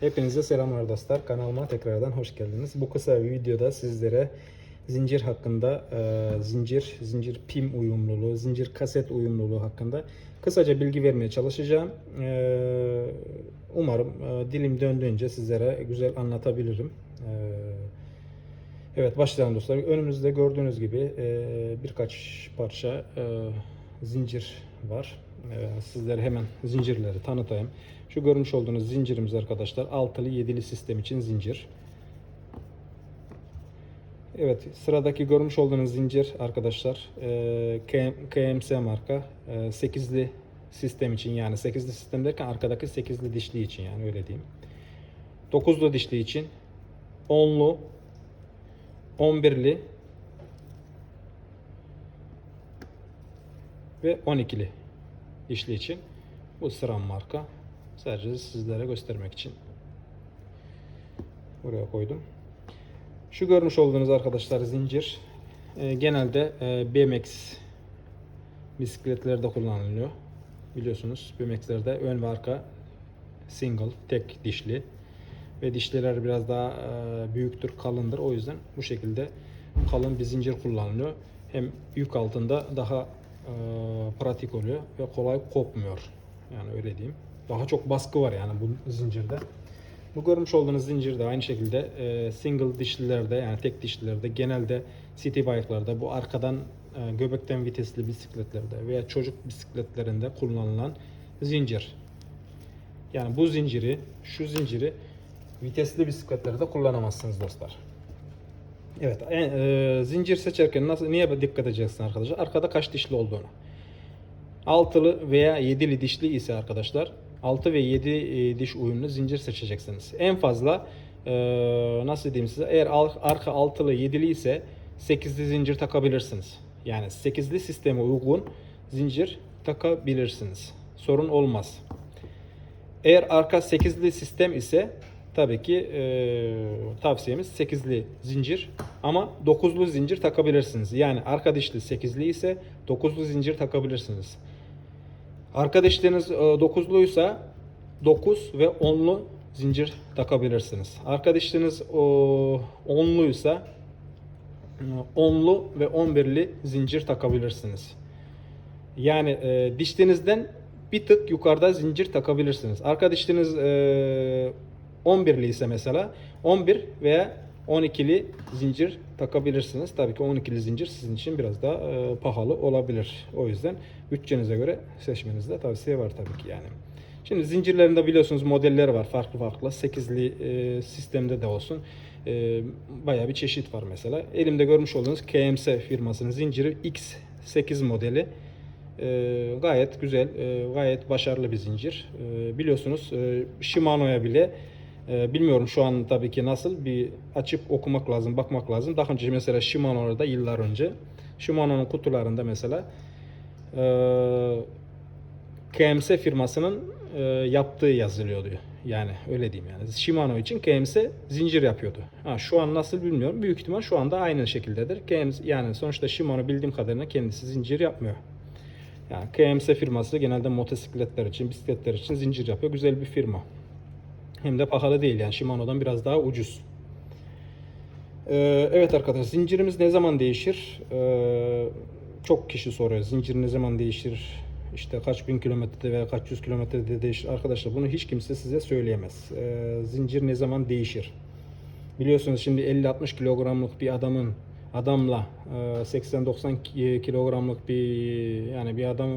Hepinize selamlar dostlar. Kanalıma tekrardan hoş geldiniz. Bu kısa videoda sizlere zincir hakkında, e, zincir, zincir pim uyumluluğu, zincir kaset uyumluluğu hakkında kısaca bilgi vermeye çalışacağım. E, umarım e, dilim döndüğünce sizlere güzel anlatabilirim. E, evet başlayalım dostlar. Önümüzde gördüğünüz gibi e, birkaç parça e, zincir var. E, sizlere hemen zincirleri tanıtayım. Şu görmüş olduğunuz zincirimiz arkadaşlar altılı yedili sistem için zincir. Evet sıradaki görmüş olduğunuz zincir arkadaşlar e, KM KMS marka e, 8'li sistem için yani 8'li sistem derken arkadaki 8'li dişli için yani öyle diyeyim. 9'lu dişli için 10'lu 11'li ve 12'li dişli için bu sıram marka. Sadece sizlere göstermek için buraya koydum. Şu görmüş olduğunuz arkadaşlar zincir e, genelde e, BMX bisikletlerde kullanılıyor. Biliyorsunuz BMX'lerde ön ve arka single tek dişli ve dişliler biraz daha e, büyüktür, kalındır. O yüzden bu şekilde kalın bir zincir kullanılıyor. Hem yük altında daha pratik oluyor ve kolay kopmuyor. Yani öyle diyeyim. Daha çok baskı var yani bu zincirde. Bu görmüş olduğunuz zincir de aynı şekilde e, single dişlilerde yani tek dişlilerde genelde city bike'larda bu arkadan e, göbekten vitesli bisikletlerde veya çocuk bisikletlerinde kullanılan zincir. Yani bu zinciri, şu zinciri vitesli bisikletlerde kullanamazsınız dostlar. Evet, e, zincir seçerken nasıl niye dikkat edeceksin arkadaşlar? Arkada kaç dişli olduğunu. Altılı veya yedili dişli ise arkadaşlar 6 ve 7 e, diş uyumlu zincir seçeceksiniz. En fazla e, nasıl diyeyim size eğer arka altılı 7'li ise 8'li zincir takabilirsiniz. Yani 8'li sisteme uygun zincir takabilirsiniz. Sorun olmaz. Eğer arka 8'li sistem ise tabii ki e, tavsiyemiz 8'li zincir ama 9'lu zincir takabilirsiniz. Yani arka dişli 8'li ise 9'lu zincir takabilirsiniz. Arka dişleriniz 9'luysa 9 ve 10'lu zincir takabilirsiniz. Arka dişleriniz 10'luysa 10'lu ve 11'li zincir takabilirsiniz. Yani e, dişlerinizden bir tık yukarıda zincir takabilirsiniz. Arka dişleriniz e, 11'li ise mesela 11 veya 12'li zincir takabilirsiniz. Tabii ki 12'li zincir sizin için biraz daha e, pahalı olabilir. O yüzden bütçenize göre seçmenizde tavsiye var tabii ki yani. Şimdi zincirlerinde biliyorsunuz modelleri var farklı farklı. 8'li e, sistemde de olsun. E, bayağı bir çeşit var mesela. Elimde görmüş olduğunuz KMS firmasının zinciri X8 modeli. E, gayet güzel, e, gayet başarılı bir zincir. Biliyorsunuz Shimano'ya bile e, bilmiyorum şu an tabii ki nasıl bir açıp okumak lazım, bakmak lazım. Daha önce mesela Shimano'da yıllar önce Shimano'nun kutularında mesela e, KMS firmasının e, yaptığı yazılıyordu. Yani öyle diyeyim yani. Shimano için KMS zincir yapıyordu. Ha, şu an nasıl bilmiyorum. Büyük ihtimal şu anda aynı şekildedir. KMS, yani sonuçta Shimano bildiğim kadarıyla kendisi zincir yapmıyor. Yani KMS firması genelde motosikletler için, bisikletler için zincir yapıyor. Güzel bir firma. Hem de pahalı değil yani Shimano'dan biraz daha ucuz. Ee, evet arkadaşlar zincirimiz ne zaman değişir? Ee, çok kişi soruyor zincir ne zaman değişir? İşte kaç bin kilometrede veya kaç yüz kilometrede değişir? Arkadaşlar bunu hiç kimse size söyleyemez. Ee, zincir ne zaman değişir? Biliyorsunuz şimdi 50-60 kilogramlık bir adamın adamla e, 80-90 kilogramlık bir yani bir adam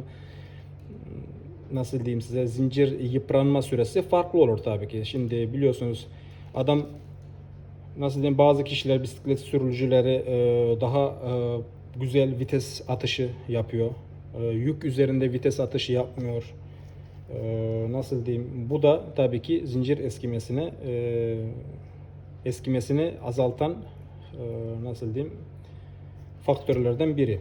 nasıl diyeyim size zincir yıpranma süresi farklı olur tabii ki. Şimdi biliyorsunuz adam nasıl diyeyim bazı kişiler bisiklet sürücüleri e, daha e, güzel vites atışı yapıyor. E, yük üzerinde vites atışı yapmıyor. E, nasıl diyeyim? Bu da tabii ki zincir eskimesine e, eskimesini azaltan e, nasıl diyeyim faktörlerden biri.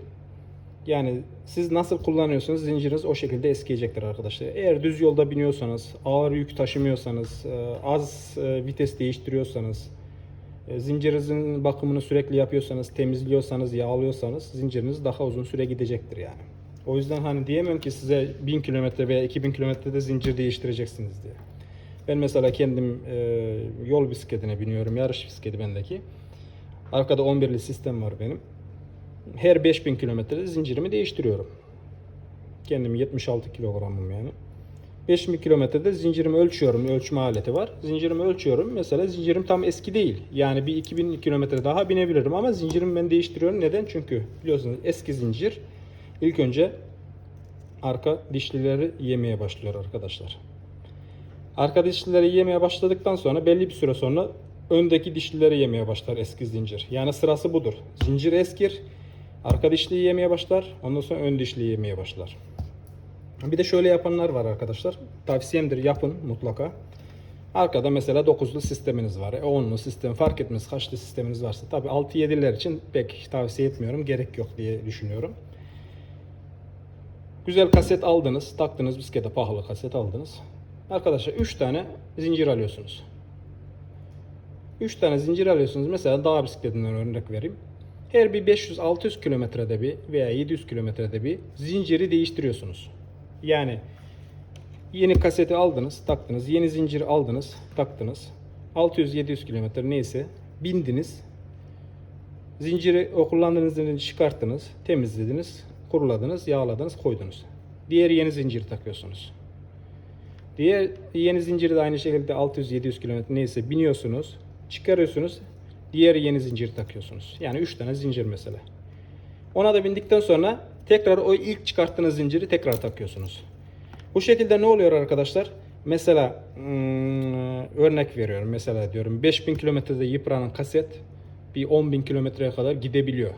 Yani siz nasıl kullanıyorsanız zinciriniz o şekilde eskiyecektir arkadaşlar. Eğer düz yolda biniyorsanız, ağır yük taşımıyorsanız, e, az e, vites değiştiriyorsanız, e, zincirinizin bakımını sürekli yapıyorsanız, temizliyorsanız, yağlıyorsanız zinciriniz daha uzun süre gidecektir yani. O yüzden hani diyemem ki size 1000 kilometre veya 2000 kilometrede zincir değiştireceksiniz diye. Ben mesela kendim yol bisikletine biniyorum. Yarış bisikleti bendeki. Arkada 11'li sistem var benim. Her 5000 kilometrede zincirimi değiştiriyorum. Kendim 76 kilogramım yani. 5000 kilometrede zincirimi ölçüyorum. Ölçme aleti var. Zincirimi ölçüyorum. Mesela zincirim tam eski değil. Yani bir 2000 kilometre daha binebilirim ama zincirimi ben değiştiriyorum. Neden? Çünkü biliyorsunuz eski zincir ilk önce arka dişlileri yemeye başlıyor arkadaşlar. Arka dişlileri yemeye başladıktan sonra belli bir süre sonra öndeki dişlileri yemeye başlar eski zincir. Yani sırası budur. Zincir eskir, arka dişliyi yemeye başlar, ondan sonra ön dişliyi yemeye başlar. Bir de şöyle yapanlar var arkadaşlar. Tavsiyemdir yapın mutlaka. Arkada mesela 9'lu sisteminiz var. 10'lu sistem fark etmez kaçlı sisteminiz varsa. Tabi 6-7'ler için pek tavsiye etmiyorum. Gerek yok diye düşünüyorum. Güzel kaset aldınız. Taktınız bisiklete pahalı kaset aldınız. Arkadaşlar 3 tane zincir alıyorsunuz. 3 tane zincir alıyorsunuz. Mesela dağ bisikletinden örnek vereyim. Her bir 500-600 kilometrede bir veya 700 kilometrede bir zinciri değiştiriyorsunuz. Yani yeni kaseti aldınız, taktınız. Yeni zinciri aldınız, taktınız. 600-700 kilometre neyse bindiniz. Zinciri o kullandığınız zinciri çıkarttınız, temizlediniz, kuruladınız, yağladınız, koydunuz. Diğer yeni zinciri takıyorsunuz. Diğer yeni zinciri de aynı şekilde 600-700 kilometre neyse biniyorsunuz, çıkarıyorsunuz. Diğer yeni zinciri takıyorsunuz. Yani 3 tane zincir mesela. Ona da bindikten sonra tekrar o ilk çıkarttığınız zinciri tekrar takıyorsunuz. Bu şekilde ne oluyor arkadaşlar? Mesela hmm, örnek veriyorum. Mesela diyorum 5000 kilometrede yıpranan kaset bir 10.000 kilometreye kadar gidebiliyor.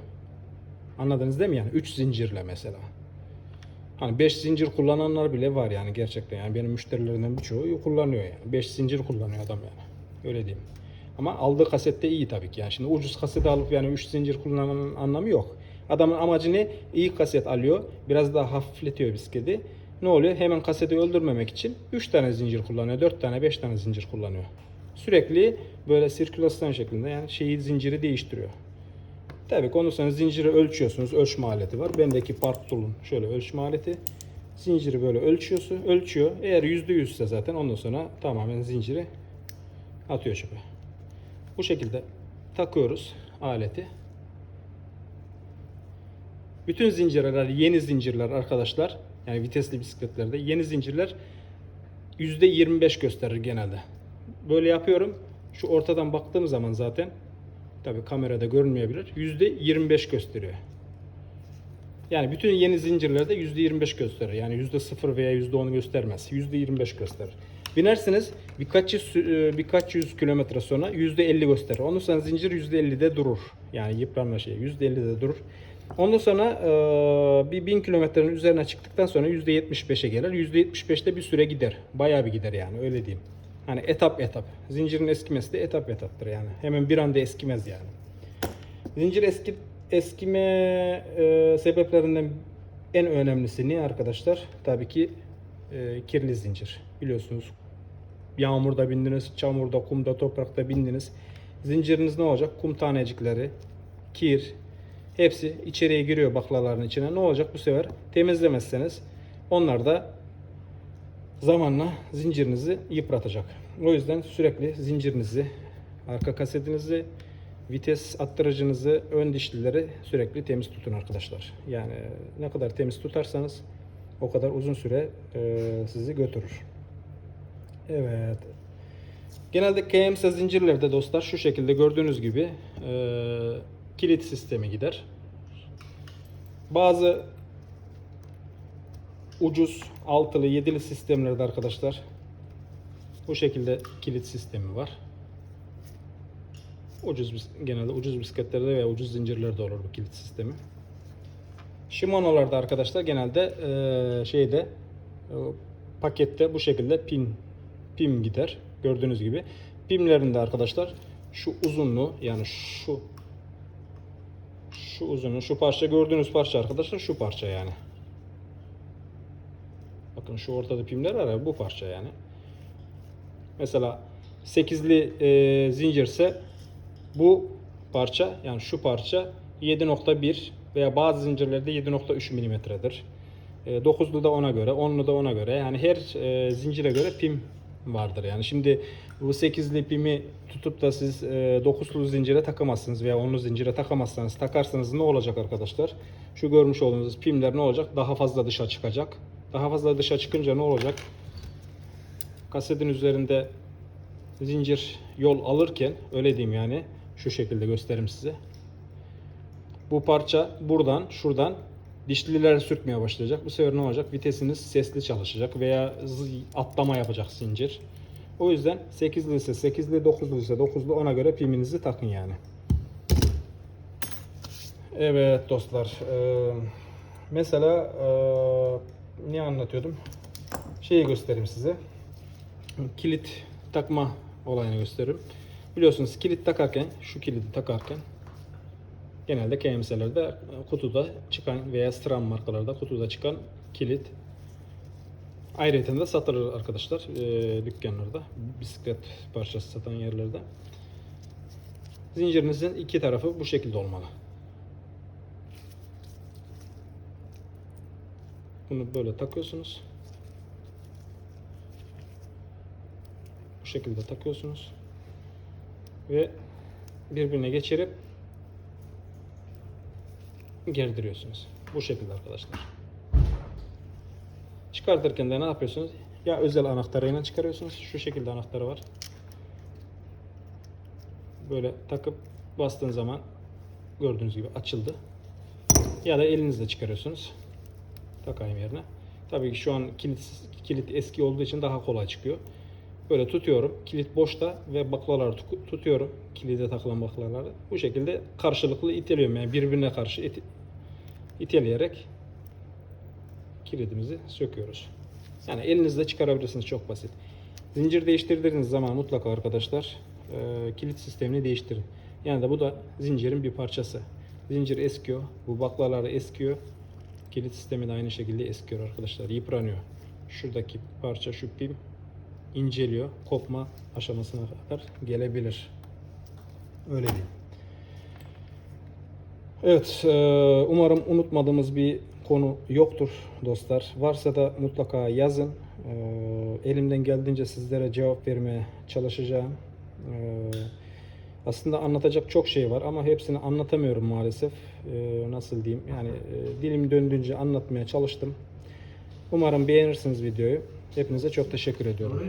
Anladınız değil mi yani? 3 zincirle mesela. Hani 5 zincir kullananlar bile var yani gerçekten. Yani benim müşterilerimden birçoğu kullanıyor yani. 5 zincir kullanıyor adam yani. Öyle diyeyim. Ama aldığı kasette iyi tabii ki. Yani şimdi ucuz kaset alıp yani 3 zincir kullanmanın anlamı yok. Adamın amacı ne? İyi kaset alıyor. Biraz daha hafifletiyor bisikleti. Ne oluyor? Hemen kaseti öldürmemek için 3 tane zincir kullanıyor. 4 tane 5 tane zincir kullanıyor. Sürekli böyle sirkülasyon şeklinde yani şeyi zinciri değiştiriyor. Tabii sonra zinciri ölçüyorsunuz. Ölçme aleti var. Bendeki Park Tool'un şöyle ölçme aleti. Zinciri böyle ölçüyorsun. Ölçüyor. Eğer %100 ise zaten ondan sonra tamamen zinciri atıyor çöpe. Bu şekilde takıyoruz aleti. Bütün zincirler yeni zincirler arkadaşlar. Yani vitesli bisikletlerde yeni zincirler %25 gösterir genelde. Böyle yapıyorum. Şu ortadan baktığım zaman zaten tabi kamerada görünmeyebilir. %25 gösteriyor. Yani bütün yeni zincirlerde %25 gösterir. Yani %0 veya %10 göstermez. %25 gösterir. Binersiniz birkaç yüz, e, birkaç yüz kilometre sonra %50 gösterir. Ondan sonra zincir %50'de durur. Yani yıpranma şey %50'de durur. Ondan sonra e, bir 1000 kilometrenin üzerine çıktıktan sonra %75'e gelir. %75'te bir süre gider. Bayağı bir gider yani öyle diyeyim. Hani etap etap. Zincirin eskimesi de etap etaptır yani. Hemen bir anda eskimez yani. Zincir eski eskime e, sebeplerinden en önemlisi ne arkadaşlar? Tabii ki e, kirli zincir. Biliyorsunuz yağmurda bindiniz, çamurda, kumda, toprakta bindiniz. Zinciriniz ne olacak? Kum tanecikleri, kir, hepsi içeriye giriyor baklaların içine. Ne olacak bu sefer? Temizlemezseniz onlar da zamanla zincirinizi yıpratacak. O yüzden sürekli zincirinizi, arka kasetinizi, vites attırıcınızı, ön dişlileri sürekli temiz tutun arkadaşlar. Yani ne kadar temiz tutarsanız o kadar uzun süre sizi götürür. Evet. Genelde KMS zincirlerde dostlar şu şekilde gördüğünüz gibi e, kilit sistemi gider. Bazı ucuz altılı yedili sistemlerde arkadaşlar bu şekilde kilit sistemi var. Ucuz genelde ucuz bisikletlerde veya ucuz zincirlerde olur bu kilit sistemi. Shimano'larda arkadaşlar genelde eee, şeyde e, pakette bu şekilde pin pim gider. Gördüğünüz gibi. Pimlerinde arkadaşlar şu uzunluğu yani şu şu uzunluğu şu parça gördüğünüz parça arkadaşlar şu parça yani. Bakın şu ortada pimler var ya bu parça yani. Mesela 8'li e, zincirse bu parça yani şu parça 7.1 veya bazı zincirlerde 7.3 milimetredir. E, 9'lu da ona göre, 10'lu da ona göre. Yani her e, zincire göre pim vardır yani. Şimdi bu 8'li pimi tutup da siz e, 9'lu zincire takamazsınız veya 10'lu zincire takamazsanız takarsanız ne olacak arkadaşlar? Şu görmüş olduğunuz pimler ne olacak? Daha fazla dışa çıkacak. Daha fazla dışa çıkınca ne olacak? Kasetin üzerinde zincir yol alırken öyle diyeyim yani şu şekilde göstereyim size. Bu parça buradan şuradan dişliler sürtmeye başlayacak. Bu sefer ne olacak? Vitesiniz sesli çalışacak veya atlama yapacak zincir. O yüzden 8'li ise 8'li, 9'lu ise 9'lu ona göre piminizi takın yani. Evet dostlar. eee, mesela eee, ne anlatıyordum? Şeyi göstereyim size. Kilit takma olayını gösteririm. Biliyorsunuz kilit takarken, şu kilidi takarken genelde KMS'lerde kutuda çıkan veya Stram markalarda kutuda çıkan kilit ayrıca de satılır arkadaşlar eee, dükkanlarda bisiklet parçası satan yerlerde. Zincirinizin iki tarafı bu şekilde olmalı. Bunu böyle takıyorsunuz. Bu şekilde takıyorsunuz. Ve birbirine geçirip gerdiriyorsunuz. Bu şekilde arkadaşlar. Çıkartırken de ne yapıyorsunuz? Ya özel anahtarıyla çıkarıyorsunuz. Şu şekilde anahtarı var. Böyle takıp bastığın zaman gördüğünüz gibi açıldı. Ya da elinizle çıkarıyorsunuz. Takayım yerine. Tabii ki şu an kilit, kilit eski olduğu için daha kolay çıkıyor. Böyle tutuyorum. Kilit boşta ve baklaları tu- tutuyorum. Kilide takılan baklaları. Bu şekilde karşılıklı iteliyorum. Yani birbirine karşı it- iteleyerek kilidimizi söküyoruz. Yani elinizle çıkarabilirsiniz çok basit. Zincir değiştirdiğiniz zaman mutlaka arkadaşlar e, kilit sistemini değiştirin. Yani de bu da zincirin bir parçası. Zincir eskiyor. Bu baklalar eskiyor. Kilit sistemi de aynı şekilde eskiyor arkadaşlar. Yıpranıyor. Şuradaki parça şu pim inceliyor. Kopma aşamasına kadar gelebilir. Öyle diyeyim. Evet, e, umarım unutmadığımız bir konu yoktur dostlar. Varsa da mutlaka yazın. E, Elimden geldiğince sizlere cevap vermeye çalışacağım. E, Aslında anlatacak çok şey var ama hepsini anlatamıyorum maalesef. Nasıl diyeyim? Yani dilim döndüğünce anlatmaya çalıştım. Umarım beğenirsiniz videoyu. Hepinize çok teşekkür ediyorum.